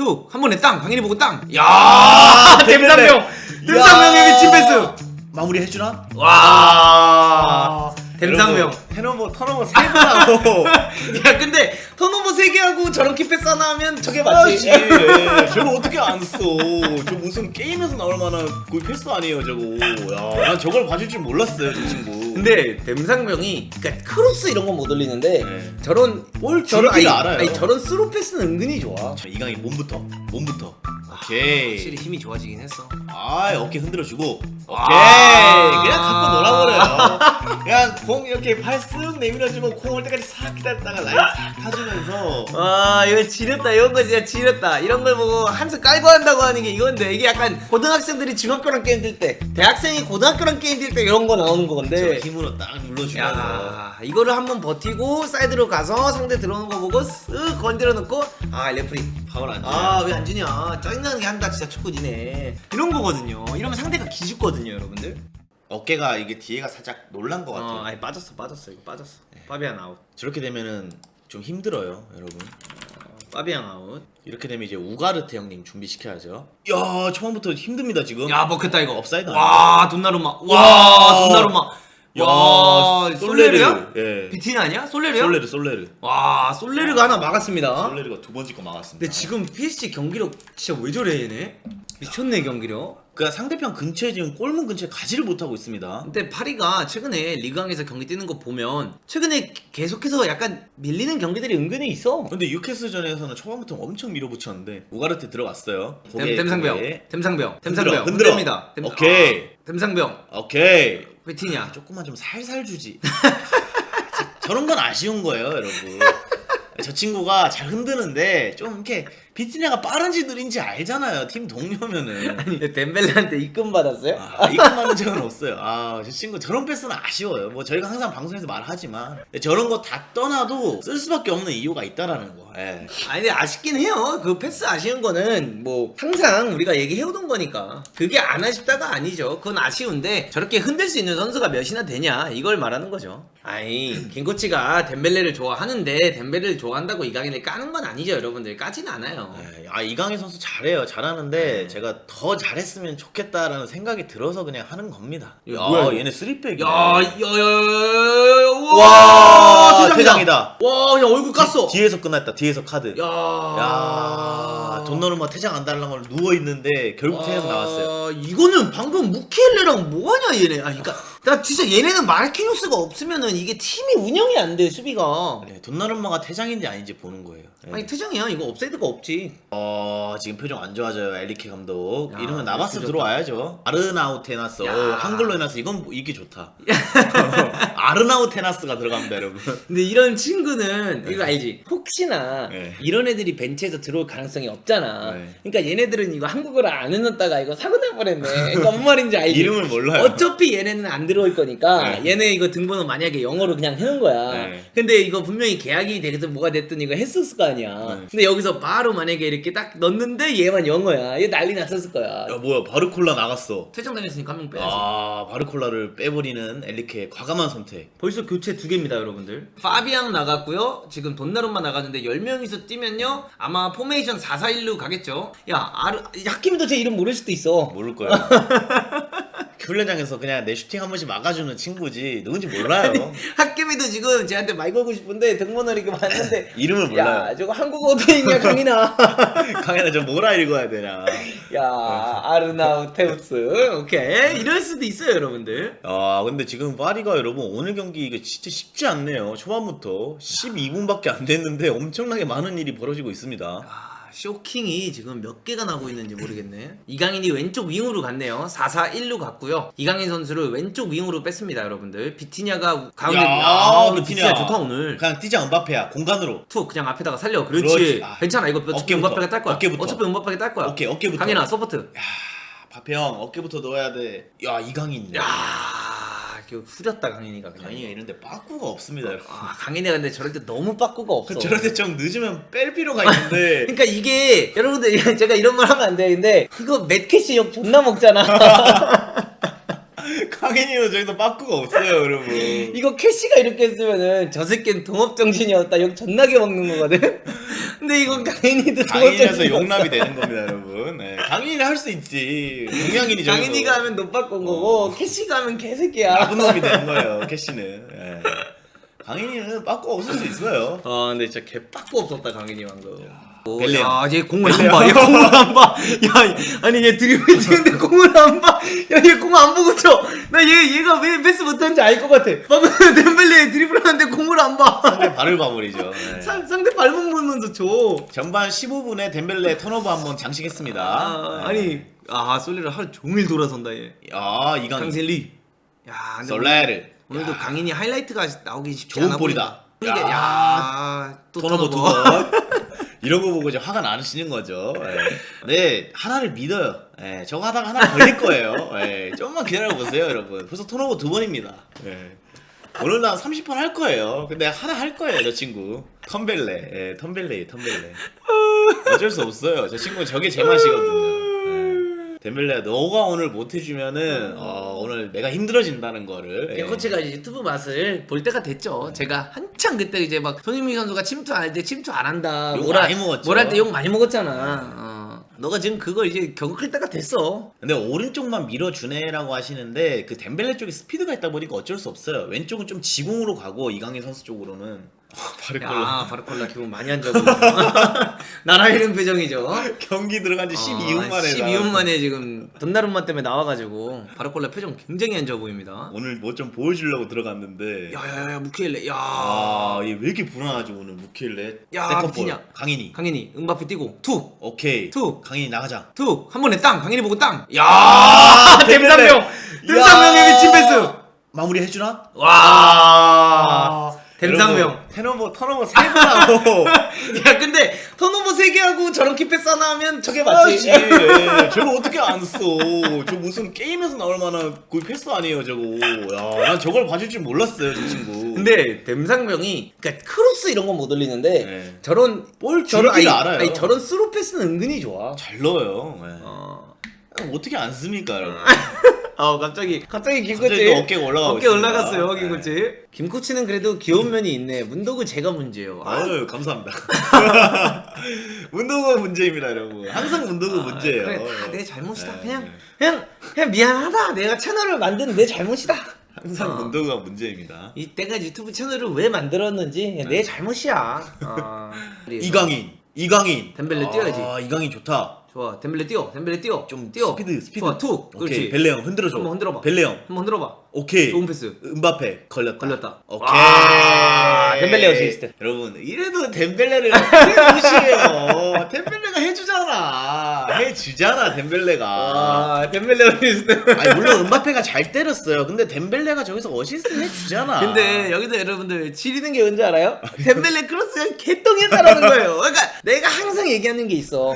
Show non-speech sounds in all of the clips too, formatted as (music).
툭 한 번에 땅 강인이 보고 땅. 야 아, 댐상병 댐상병의 미친 패스. 마무리 해주나? 와 댐상병. 테너버 턴오버 세 번하고 (laughs) 야 근데 턴오버 3개 하고 저런 키 패스 하나 하면 저게 맞지. 맞지. 예, 저거 어떻게 안 써? 저 무슨 게임에서 나올 만한 그 패스 아니에요, 저거. 야, 난 저걸 봐줄 줄 몰랐어요, 저 친구. 근데 댐상병이 그러니까 크로스 이런 건 못 올리는데 네. 저런 뭘 저런 줄기를 아니, 알아요. 아니 저런 스루 패스는 은근히 좋아. 자, 이강이 몸부터, 몸부터. 확실히 오케이. 힘이 좋아지긴 했어. 아, 어깨 흔들어주고. 오케이. 아. 그냥 갖고 놀아버려요. 그냥 공 이렇게 팔 쓱 내밀어주고 공 올 때까지 싹 기다렸다가 라인 싹 타주면서. 와 이거 지렸다 이런 거 진짜 지렸다 이런 걸 보고 한수 깔고 한다고 하는 게 이건데 이게 약간 고등학생들이 중학교랑 게임 뛸 때 대학생이 고등학교랑 게임 뛸 때 이런 거 나오는 저 건데 힘으로 딱 눌러주면서. 야 이거를 한번 버티고 사이드로 가서 상대 들어오는 거 보고 쓱 건드려 놓고 아 레프리 파울 안 줘. 아왜 안 주냐 짜증나는 게 한다 진짜 축구지네 이런 거거든요 이러면 상대가 기죽거든요 여러분들 어깨가 이게 뒤에가 살짝 놀란 것 같아요. 어 아니 빠졌어 빠졌어 이거 빠졌어 파비안 아웃 저렇게 되면은 좀 힘들어요, 여러분. 파비안 아웃 이렇게 되면 이제 우가르트 형님 준비시켜야죠. 야, 초반부터 힘듭니다 지금. 야 먹혔다 이거 업사이드 와 돈나루마 와 와. 돈나루마 야, 와 솔레르야? 예. 비티니 아니야? 솔레르야? 솔레르, 솔레르. 와 솔레르가 하나 막았습니다 솔레르가 두 번째 거 막았습니다. 근데 지금 PSG 경기력 진짜 왜 저래 얘네 미쳤네 경기력 그러니까 상대편 근처에 지금 골문 근처에 가지를 못하고 있습니다. 근데 파리가 최근에 리그왕에서 경기 뛰는 거 보면 최근에 계속해서 약간 밀리는 경기들이 은근히 있어 근데 유캐스전에서는 초반부터 엄청 밀어붙였는데 우가르트 들어갔어요. 댐, 댐상병. 댐상병 흔들어, 댐상병 흔들어. 흔듭니다 댐- 오케이. 아, 댐상병 오케이. 비티냐 조금만 좀 살살 주지. 저런 건 아쉬운 거예요, 여러분. 저 친구가 잘 흔드는데 좀 이렇게 비티냐가 빠른지 느린지 알잖아요. 팀 동료면은. (laughs) 근데 덴벨레한테 입금 받았어요? 아, 입금하는 적은 없어요. 아, 저 친구 저런 패스는 아쉬워요. 뭐 저희가 항상 방송에서 말하지만 근데 저런 거 다 떠나도 쓸 수밖에 없는 이유가 있다라는 거. 예. 아니 근데 아쉽긴 해요. 그 패스 아쉬운 거는 뭐 항상 우리가 얘기해오던 거니까 그게 안 아쉽다가 아니죠. 그건 아쉬운데 저렇게 흔들 수 있는 선수가 몇이나 되냐 이걸 말하는 거죠. 아니 김코치가 덴벨레를 좋아하는데 덴벨레를 좋아한다고 이강인을 까는 건 아니죠, 여러분들. 까진 않아요. 예, 아 이강인 선수 잘해요. 잘하는데 제가 더 잘했으면 좋겠다라는 생각이 들어서 그냥 하는 겁니다. 야, 뭐야, 이거? 얘네 쓰리백이네. 야, 야야야야야야, 와, 대장이다. 대장이다. 와, 그냥 얼굴 깠어. 뒤에서 끝났다. 뒤에서 카드. 야, 야, 돈너르마 퇴장 안 달라는 걸 누워 있는데 결국 퇴장 나왔어요. 아, 이거는 방금 무키엘레랑 뭐하냐 얘네. 아, 그러니까 나 진짜 얘네는 마르키뉴스가 없으면은 이게 팀이 운영이 안 돼 수비가. 네, 돈너르마가 퇴장인지 아닌지 보는 거예요. 네. 아니 퇴장이야 이거 업사이드가 없지. 어 지금 표정 안 좋아져요 엘리케 감독 야, 이러면 나바스 들어와야죠 해놨어 야. 오, 한글로 해놨어 이건 뭐- 이게 좋다 (laughs) (laughs) 아르나우트 해놨어가 들어갑니다 여러분 근데 이런 친구는 이거 알지? 혹시나 네. 이런 애들이 벤치에서 들어올 가능성이 없잖아. 네. 그러니까 얘네들은 이거 한국어를 안 해놨다가 이거 사고 날 뻔했네. 그러니까 뭔 말인지 알지? 이름을 몰라요 어차피 얘네는 안 들어올 거니까 네. 얘네 이거 등번호 만약에 영어로 그냥 해놓은 거야. 네. 근데 이거 분명히 계약이 되든 뭐가 됐든 이거 했었을 거 아니야. 네. 근데 여기서 바로 만약에 이렇게 딱 넣는데 얘만 영어야. 얘 난리 났었을 거야. 야 뭐야 바르콜라 나갔어 퇴장당했으니까 한 명 빼야지. 아 바르콜라를 빼버리는 엘리케 과감한 선택 벌써 교체 두 개입니다, 여러분들. 파비앙 나갔고요. 지금 돈나룸만 나갔는데 10명이서 뛰면요. 아마 포메이션 4-4-1로 가겠죠. 야, 아르, 하키미도 제 이름 모를 수도 있어. 모를 거야 (laughs) 훈련장에서 그냥 내 슈팅 한 번씩 막아주는 친구지 누군지 몰라요 하키미도 지금 쟤한테 말 걸고 싶은데 등번호 이렇게 봤는데 (laughs) 이름을 몰라요 야, 저거 한국어 어떻게 읽냐, 강인아. 강현아 저 뭐라 읽어야 되냐 야, 아르나우테우스. 오케이. 이럴 수도 있어요, 여러분들. 아 근데 지금 파리가 여러분 오늘 경기 이거 진짜 쉽지 않네요 초반부터 12분밖에 안 됐는데 엄청나게 많은 일이 벌어지고 있습니다 아, 쇼킹이 지금 몇 개가 나고 있는지 모르겠네. 이강인이 왼쪽 윙으로 갔네요. 4-4-1로 갔고요. 이강인 선수를 왼쪽 윙으로 뺐습니다, 여러분들. 비티냐가 가운데. 아, 오늘 비티냐 좋다 오늘. 그냥 뛰자 은바페야 공간으로 툭 그냥 앞에다가 살려. 그렇지. 그렇지. 아, 괜찮아. 이거 어차피 어깨부터. 음바페가 딸 거야. 어깨부터. 어차피 음바페가 딸 거야. 어깨 어깨부터 강인아 서포트. 야 바페 형 어깨부터 넣어야 돼 야 이강인 야, 그 후렸다 강인이가 그냥. 강인이가 이런데 빠꾸가 없습니다 여러분 아, 강인이가 근데 저럴 때 너무 빠꾸가 없어. 저럴 때 좀 늦으면 뺄 필요가 있는데 (laughs) 그러니까 이게 여러분들 제가 이런 말 하면 안 되는데 이거 맷캐시 욕 존나 먹잖아. (laughs) 강인이는 저기서 빠꾸가 없어요 여러분 이거 캐시가 이렇게 했으면은 저 새끼는 동업 정신이었다 욕 존나게 먹는 거거든. (laughs) 근데 이건 강인이도 강인이라서 저것저것 용납이 되는 겁니다, 여러분. 네. 강인이 할수 있지. 동양인이 저기서 (laughs) 강인이가 하면 돈 바꾼 거고 캐시가 하면 개새끼야 나쁜 놈이 되는 거예요, 캐시는. 예. 강인이는 빠꾸 없을 수 있어요. 아 근데 진짜 개 빡고 없었다 강인이 방금 벨레 형. 야얘 공을 안 봐 얘 공을 안 봐 야 (laughs) 아니 얘 드리블 치는데 공을 안 봐 야 얘 공 안 보고 쳐 나 얘 얘가 왜 패스 못하는지 알 것 같아 방금 (laughs) 덴벨레 드리블 하는데 공을 안 봐 상대 발을 봐버리죠. 예. (laughs) 상대 발목 보면서 줘 전반 15분에 덴벨레 턴오버 한번 장식했습니다. 아, 예. 아니 아 솔리를 하루 종일 돌아선다 얘 아, 이강 강셀리 야 근데 솔레르. 오늘도 야, 강인이 하이라이트가 나오기 쉽지 좋은 않아 볼이다. 보인다. 야. 야, 또 턴오버 두. 번. 이런 거 보고 이제 화가 나시는 거죠. 예. 네, 하나를 믿어요. 예, 저거 하다가 하나 걸릴 거예요. 예, 좀만 기다려 보세요, 여러분. 벌써 턴오버 두 번입니다. 예. 오늘 나 30번 할 거예요. 근데 하나 할 거예요, 저 친구. 턴벨레, 예, 턴벨레, 턴벨레. 어쩔 수 없어요. 저 친구 저게 제 맛이거든요. 예. 덴벨레, 너가 오늘 못 해주면은 어, 오늘 내가 힘들어진다는 거를. 예. 코치가 이제 유튜브 맛을 볼 때가 됐죠. 제가 한창 그때 이제 막 손흥민 선수가 침투 안 할 때 침투 안 한다. 욕 뭐라- 많이 먹었죠. 뭐랄 때욕 많이 먹었잖아. 어. 너가 지금 그걸 이제 겪을 때가 됐어. 근데 오른쪽만 밀어주네라고 하시는데 그 덴벨레 쪽에 스피드가 있다 보니까 어쩔 수 없어요. 왼쪽은 좀 지공으로 가고 이강인 선수 쪽으로는 바르콜라. 야, 바르콜라 기분 많이 안 좋아. (laughs) 나라이는 표정이죠. 경기 들어간 지 12분 만에 12분 아, 만에 지금 돈나룸마 때문에 나와가지고 바르콜라 표정 굉장히 안 좋아 보입니다. 오늘 뭐 좀 보여주려고 들어갔는데. 야야야 무키엘레. 야. 아 얘 왜 이렇게 불안하지 오늘 무킬레? 야, 비티냐. 강인이. 강인이 은바페 뛰고 툭. 오케이. 툭. 강인이 나가자. 툭. 한 번에 땅. 강인이 보고 땅. 야 아, 댐상명. 댐상명의 미친 패스. 마무리 해주나? 와 댐상명. 여러분, 턴오버 턴오버 세번 하고 야 근데 턴오버 3개 하고 저런 키패스 하나 하면 저게 맞지? 예, 저거 어떻게 안 써? 저 무슨 게임에서 나올 만한 그 패스 아니에요, 저거. 야, 난 저걸 봐줄 줄 몰랐어요, 저 친구. 근데 댐상명이 그러니까 크로스 이런 건 못 올리는데 네. 저런 볼 저런 아니, 알아요. 아니 저런 스루 패스는 은근히 좋아. 잘 넣어요. 예. 어. 어떻게 안 씁니까, 여러분? (laughs) 아 갑자기 갑자기 김코치 갑자기 또 어깨가 올라가고 어깨 있습니다. 올라갔어요 네. 김코치. 김코치는 그래도 귀여운 면이 있네. 문도구 제가 문제예요. 아, 아유, 감사합니다. (laughs) 문도가 문제입니다, 여러분. 항상 문도가 문제예요. 그래 다 내 잘못이다. 네. 그냥 그냥 그냥 미안하다. 내가 채널을 만든 내 잘못이다. 항상 어. 문도가 문제입니다. 이때가 유튜브 채널을 왜 만들었는지 내 잘못이야. 어. (laughs) 이강인, 이강인. 덴벨레 아, 뛰어야지. 이강인 좋다. 좋아 덴벨레 뛰어. 덴벨레 뛰어. 좀 뛰어. 스피드, 스피드. 좋아 툭. 오케이, 그렇지. 벨레 형 흔들어줘. 한번 흔들어봐. 벨레 형. 한번 흔들어봐. 오케이. 좋은 패스. 은바페 걸렸다. 걸렸다. 오케이. 와, 덴벨레 어시스트. 여러분 이래도 덴벨레를 어떻게 무시해요? 덴벨레가 (laughs) 해주잖아. 해주잖아 덴벨레가. 아 덴벨레 어시스트. 아니 물론 은바페가 잘 때렸어요. 근데 덴벨레가 저기서 어시스트 해주잖아. 근데 여기서 여러분들 지리는 게 뭔지 알아요? 덴벨레 크로스가 개똥이다라는 거예요. 그러니까 내가 항상 얘기하는 게 있어.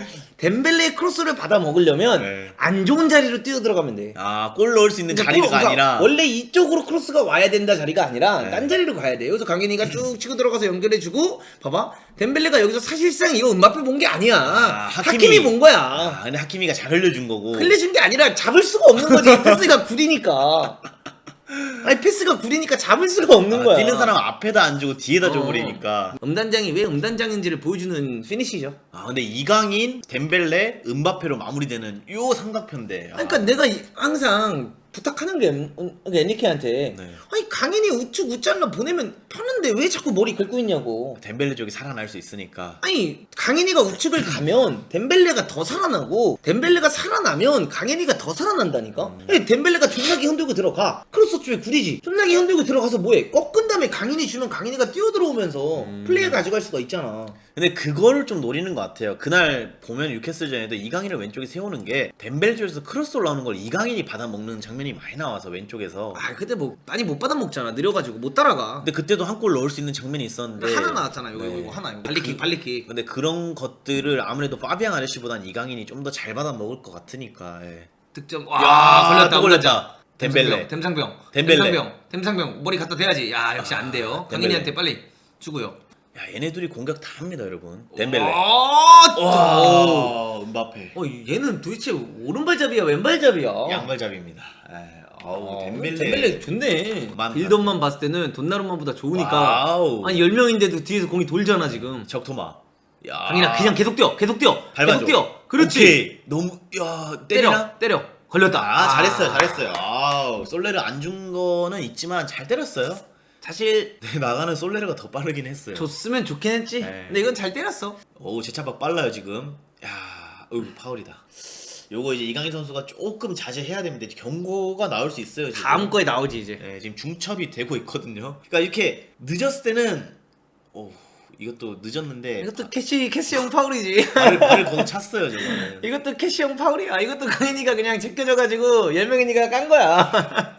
덴벨레 크로스를 받아 먹으려면 네. 안 좋은 자리로 뛰어 들어가면 돼. 아 골 넣을 수 있는 그러니까 자리가 그러니까 아니라 원래 이쪽으로 크로스가 와야 된다 자리가 아니라 네. 딴 자리로 가야 돼. 여기서 강현이가 쭉 치고 들어가서 연결해주고 봐봐 덴벨레가 여기서 사실상 이거 음바페 본 게 아니야. 아, 하키미, 본 거야. 아, 근데 하키미가 잘 흘려준 거고. 흘려준 게 아니라 잡을 수가 없는 거지. (laughs) 패스가 구리니까. 아니 패스가 구리니까 잡을 수가 없는 아, 거야. 뛰는 사람 앞에다 안 주고 뒤에다 어. 줘버리니까. 음단장이 왜 음단장인지를 보여주는 피니시죠. 아 근데 이강인, 덴벨레, 은바페로 마무리되는 요 삼각편대. 아, 그러니까 내가 이- 항상 부탁하는 게 음- 음- 애니케한테 네. 아니 강인이 우측 우짤로 보내면 편한데 왜 자꾸 머리 긁고 있냐고. 덴벨레 쪽이 살아날 수 있으니까. 아니 강인이가 우측을 가면 덴벨레가 더 살아나고 덴벨레가 살아나면 강인이가 더 살아난다니까. 음. 아니, 덴벨레가 존나게 흔들고 들어가. 크로스 쪽에 구리지. 존나게 흔들고 들어가서 뭐해? 꺾은 다음에 강인이 주면 강인이가 뛰어 들어오면서 음. 플레이 가져갈 수가 있잖아. 근데 그거를 좀 노리는 것 같아요. 그날 보면 유캐슬전에도 이강인을 왼쪽에 세우는 게 덴벨레 쪽에서 크로스 올라오는 걸 이강인이 받아 먹는 장면이 많이 나와서 왼쪽에서. 아 근데 뭐 많이 못 받아 먹잖아. 느려가지고 못 따라가. 근데 그때도 한 골 넣을 수 있는 장면이 있었는데 하나 나왔잖아. 이거 네. 이거 하나. 이거 발리킥 발리킥. 근데 그런 것들을 아무래도 파비앙 아저씨보단 이강인이 좀 더 잘 받아 먹을 것 같으니까. 예. 득점. 야, 와 걸렸다 또 걸렸다. 덴벨레. 댐상병. 덴벨레. 댐상병. 댐상병. 머리 갖다 대야지. 야 역시 안 돼요. 아. 강인이한테 빨리 주고요. 야 얘네 둘이 공격 다 합니다 여러분. 덴벨레. 아, 또. 와, 은바페. 어 얘는 도대체 오른발잡이야 왼발잡이야? 양발잡이입니다. 에, 아우 어, 덴벨레. 덴벨레 좋네. 만 빌드업만 봤을 때는 돈나룸만보다 좋으니까 와우. 한 10명인데도 뒤에서 공이 돌잖아 지금. 적토마. 야. 강인아 그냥 계속 뛰어 계속 뛰어 밟아줘. 뛰어 그렇지 오케이. 너무 야? 때려 때려 걸렸다 아, 잘했어요 잘했어요. 아 솔레르 안 준 거는 있지만 잘 때렸어요. 사실 (laughs) 네, 나가는 솔레르가 더 빠르긴 했어요. 줬으면 좋긴 했지 네. 근데 이건 잘 때렸어 오 제차박 빨라요 지금. 야, 어우 파울이다. 요거 이제 이강인 선수가 조금 자제해야 됩니다. 이제 경고가 나올 수 있어요 지금. 다음 거에 나오지 이제 네, 지금 중첩이 되고 있거든요. 그러니까 이렇게 늦었을 때는 오 이것도 늦었는데 이것도 캐시 캐시형 파울이지. 발을 발을 거기 찼어요 저거는. 이것도 캐시형 파울이야. 이것도 강인이가 그냥 제껴줘가지고 열명인이가 깐 거야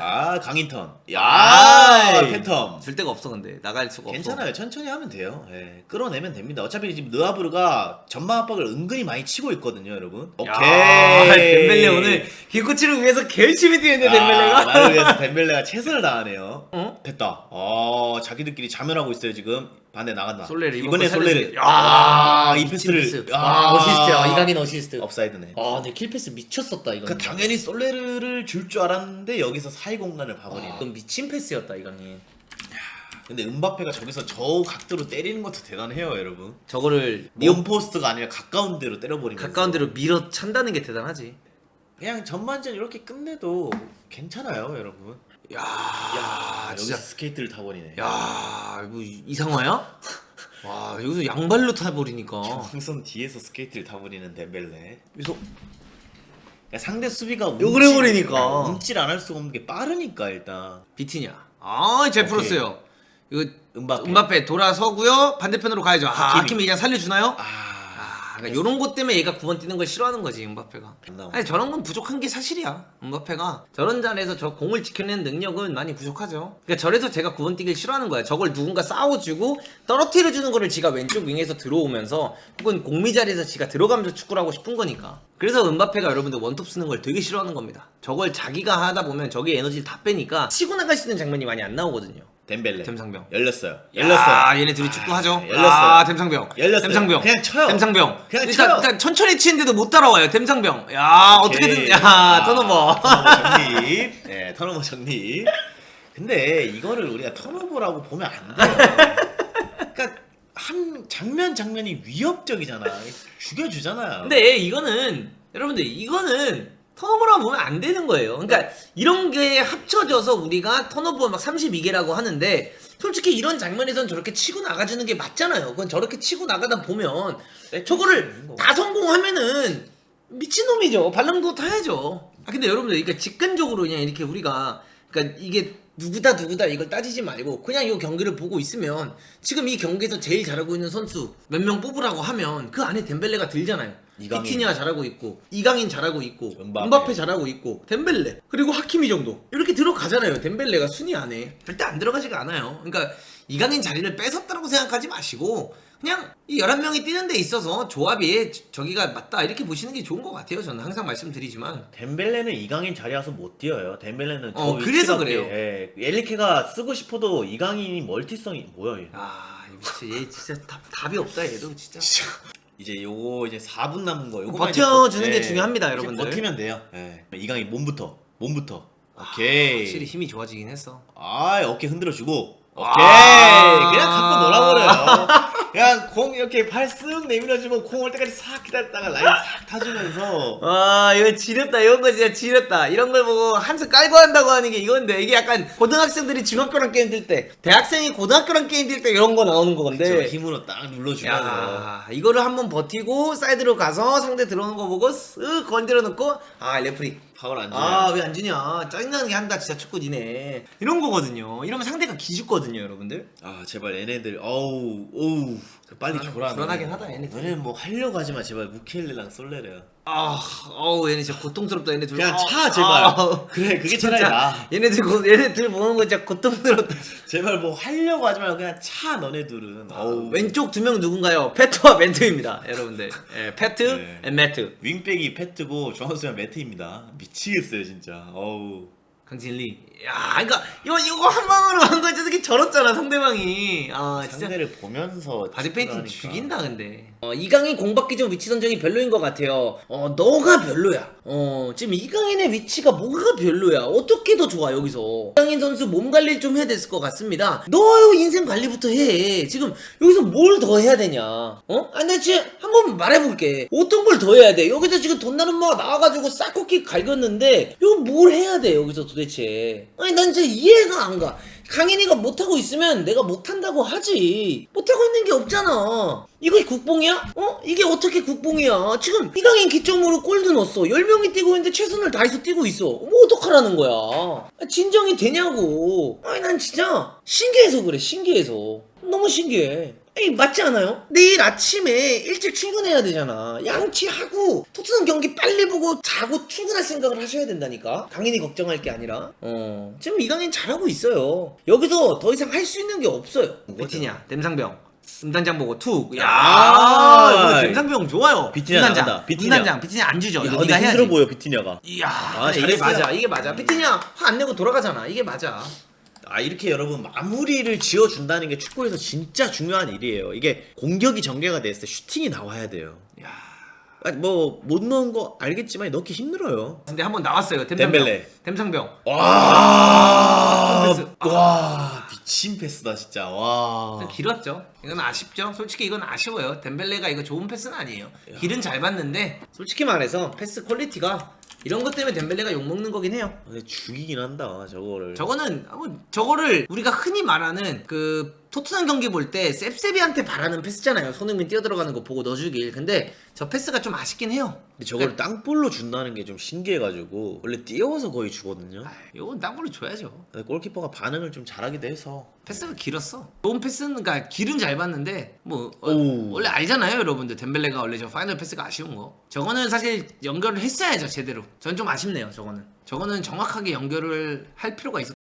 야 강인턴. 야 아이. 팬텀. 줄 데가 없어 근데 나갈 수가 없어 괜찮아요. 천천히 하면 돼요. 예, 끌어내면 됩니다. 어차피 지금 느아브르가 전방 압박을 은근히 많이 치고 있거든요, 여러분. 오케이. 야, 덴벨레 오늘 기코치를 위해서 열심히 뛰는데 아, 덴벨레가 나를 위해서 덴벨레가 최선을 다하네요. 어? 됐다. 어, 자기들끼리 자멸하고 있어요 지금. 반대 나간다. 솔레르 이번에 이번 거 솔레르. 살려주지. 아, 이 미친 패스를. 패스. 야. 아, 어시스트 야 이강인 어시스트 업사이드네. 아 근데 킬패스 미쳤었다 이거 그 당연히 솔레르를 줄 줄 알았는데 여기서 사이 공간을 봐버리네. 이건 미친 패스였다 이강인 근데 은바페가 저기서 저 각도로 때리는 것도 대단해요, 여러분. 저거를 니온 포스트가 아니라 가까운 데로 때려버리면서 가까운 데로 밀어 찬다는 게 대단하지 그냥 전반전 이렇게 끝내도 괜찮아요, 여러분. 야, 야, 여기서 진짜 스케이트를 타버리네. 야, 뭐 이- 이상화야? 와, 여기서 양발로 타버리니까. 황선 뒤에서 스케이트를 타버리는 덴벨레. 여기서 그러니까 상대 수비가 욕을 해버리니까. 움찔 안 할 수가 없는 게 빠르니까 일단. 비티냐. 아, 잘 오케이. 풀었어요. 이거 은바페. 음바페 돌아서고요. 반대편으로 가야죠. 아, 하키미. 하키미 그냥 살려주나요? 아, 아, 그러니까 이런 것 때문에 얘가 9번 뛰는 걸 싫어하는 거지, 음바페가. 나오네. 아니 저런 건 부족한 게 사실이야. 음바페가 저런 자리에서 저 공을 지켜내는 능력은 많이 부족하죠. 그러니까 저래서 제가 9번 뛰길 싫어하는 거야. 저걸 누군가 싸워주고 떨어뜨려 주는 거를 지가 왼쪽 윙에서 들어오면서 혹은 공미 자리에서 지가 들어가면서 축구를 하고 싶은 거니까. 그래서 음바페가 여러분들 원톱 쓰는 걸 되게 싫어하는 겁니다. 저걸 자기가 하다 보면 저게 에너지를 다 빼니까 치고 나갈 수 있는 장면이 많이 안 나오거든요. 덴벨레. 됨상병. 열렸어요. 야, 열렸어요. 얘네 둘이 축구하죠. 아, 열렸어요. 아, 댐상병. 열렸어요. 댐상병. 그냥 쳐요. 댐상병. 그냥 일단, 쳐요. 일단 천천히 치는데도 못 따라와요. 댐상병. 야, 어떻게든 오케이. 야, 아, 턴오버. 턴오버 정립. 네, 턴오버 정립. 근데 이거를 우리가 턴오버라고 보면 안 돼요. 그러니까 한 장면 장면이 위협적이잖아. 죽여주잖아요. 근데 이거는 여러분들 이거는 턴오버라고 보면 안 되는 거예요. 그러니까 이런 게 합쳐져서 우리가 턴오버 막 32개라고 하는데 솔직히 이런 장면에선 저렇게 치고 나가주는 게 맞잖아요. 그건 저렇게 치고 나가다 보면 저거를 다 성공하면은 미친놈이죠. 발랑도 타야죠. 아 근데 여러분들 그러니까 직관적으로 그냥 이렇게 우리가 그러니까 이게 누구다 누구다 이걸 따지지 말고 그냥 이 경기를 보고 있으면 지금 이 경기에서 제일 잘하고 있는 선수 몇 명 뽑으라고 하면 그 안에 덴벨레가 들잖아요. 이강인. 피티냐 잘하고 있고 이강인 잘하고 있고 은바페. 은바페 잘하고 있고 덴벨레 그리고 하키미 정도 이렇게 들어가잖아요. 덴벨레가 순위 안에 절대 안 들어가지가 않아요. 그러니까 이강인 자리를 뺏었다고 생각하지 마시고 그냥 이 11명이 뛰는 데 있어서 조합이 저- 저기가 맞다 이렇게 보시는 게 좋은 것 같아요. 저는 항상 말씀드리지만 덴벨레는 이강인 자리 와서 못 뛰어요. 덴벨레는 저 어, 그래서 그래요. 예, 엘리케가 쓰고 싶어도 이강인이 멀티성이 뭐야 얘. 아 미치 얘 진짜 답, 답이 없다 얘도 진짜 이제 요거 이제 4분 남은 거. 요거 버텨주는 게 중요합니다, 여러분들. 버티면 돼요. 예. 이강인 몸부터 몸부터. 오케이. 확실히 힘이 좋아지긴 했어. 아 어깨 흔들어 주고. 오케이. 아. 그냥 갖고 놀아버려요. 그냥 공 이렇게 팔 쓱 내밀어주고 공 올 때까지 싹 기다렸다가 라인 싹 타주면서. 와 이거 지렸다 이런 거 진짜 지렸다 이런 걸 보고 한수 깔고 한다고 하는 게 이건데 이게 약간 고등학생들이 중학교랑 게임 뛸때 대학생이 고등학교랑 게임 뛸 때 이런 거 나오는 저 건데 힘으로 딱 눌러주면서. 야 이거를 한번 버티고 사이드로 가서 상대 들어오는 거 보고 쓱 건드려 놓고 아 레프리 파울 안 주냐. 아 왜 안 주냐. 짜증나는 게 한다. 진짜 축구 니네. 이런 거거든요. 이러면 상대가 기죽거든요 여러분들. 아 제발 얘네들. 어우 어우 빨리 불안- 줘라 불안하긴 하다, 얘네들. 얘네는 뭐 하려고 하지 마 제발. 무켈레랑 솔레르야. 아 어우 얘네 진짜 고통스럽다. 얘네 둘 그냥 아, 차 제발. 아, 그래 그게 차라리 나. 얘네들 고, 얘네들 보는 거 진짜 고통스럽다. 제발 뭐 하려고 하지 말고 그냥 차 너네들은. 어우. 왼쪽 두 명 누군가요? 페트와 멘트입니다 여러분들. 예, 페트 네. 앤 매트. 윙백이 페트고 중앙수면 매트입니다. 미치겠어요 진짜. 어우. 강진리. 야, 그러니까 이거 이거 한 방으로 한 거지. 저렇게 저렇잖아 상대방이. 아 진짜. 상대를 보면서 바디 페인팅 하니까. 죽인다 근데 어, 이강인 공받기 전 위치 선정이 별로인 것 같아요 어 너가 별로야 어 지금 이강인의 위치가 뭐가 별로야 어떻게 더 좋아 여기서 이강인 선수 몸 관리를 좀 해야 됐을 것 같습니다 너 인생 관리부터 해 지금 여기서 뭘 더 해야 되냐 어? 아니 나 지금 한번 말해볼게 어떤 걸 더 해야 돼 여기서 지금 돈 나는 엄마가 나와가지고 싹코키 갈겼는데 이거 뭘 해야 돼 여기서 도대체 아니 난 진짜 이해가 안 가. 강인이가 못하고 있으면 내가 못한다고 하지. 못하고 있는 게 없잖아. 이거 국뽕이야? 어? 이게 어떻게 국뽕이야? 지금 이강인 기점으로 골도 넣었어. 10명이 뛰고 있는데 최선을 다해서 뛰고 있어. 뭐 어떡하라는 거야? 아, 진정이 되냐고. 아니 난 진짜 신기해서 그래 신기해서. 너무 신기해 아니 맞지 않아요? 내일 아침에 일찍 출근해야 되잖아 양치하고 토트넘 경기 빨리 보고 자고 출근할 생각을 하셔야 된다니까 강인이 걱정할 게 아니라 어 지금 이강인 잘하고 있어요 여기서 더 이상 할 수 있는 게 없어요 비티냐 댐상병 음단장 보고 툭. 야, 야, 이거 댐상병 좋아요. 비티냐 음단장, 나간다, 비티냐. 음단장, 비티냐 안 주죠. 야, 이거 근데 네가 힘들어. 보여 비티냐가. 이야, 아, 이게 잘했어요. 맞아, 이게 맞아. 비티냐 화 안 내고 돌아가잖아. 이게 맞아. 아 이렇게 여러분 마무리를 지어준다는 게 축구에서 진짜 중요한 일이에요. 이게 공격이 전개가 됐을 때 슈팅이 나와야 돼요. 야, 뭐못 넣은 거 알겠지만 넣기 힘들어요. 근데 한번 나왔어요. 댐상병. 덴벨레. 댐상병. 와, 패스. 와 미친 패스다 진짜. 와. 좀 길었죠. 이건 아쉽죠. 솔직히 이건 아쉬워요. 덴벨레가 이거 좋은 패스는 아니에요. 길은 잘 봤는데 솔직히 말해서 패스 퀄리티가 이런 것 때문에 덴벨레가 욕 먹는 거긴 해요. 근데 죽이긴 한다 저거를. 저거는 뭐 저거를 우리가 흔히 말하는 그 토트넘 경기 볼 때 셉셉이한테 바라는 패스잖아요. 손흥민 뛰어들어가는 거 보고 넣어주길. 근데 저 패스가 좀 아쉽긴 해요. 근데 저걸 땅볼로 준다는 게 좀 신기해가지고 원래 뛰어서 거의 주거든요. 아, 이건 땅볼로 줘야죠. 근데 골키퍼가 반응을 좀 잘하기도 해서 패스가 길었어. 좋은 패스는 그러니까 길은 잘 봤는데 뭐 어, 오. 원래 알잖아요, 여러분들. 덴벨레가 원래 저 파이널 패스가 아쉬운 거. 저거는 사실 연결을 했어야죠, 제대로. 전 좀 아쉽네요, 저거는. 저거는 정확하게 연결을 할 필요가 있었.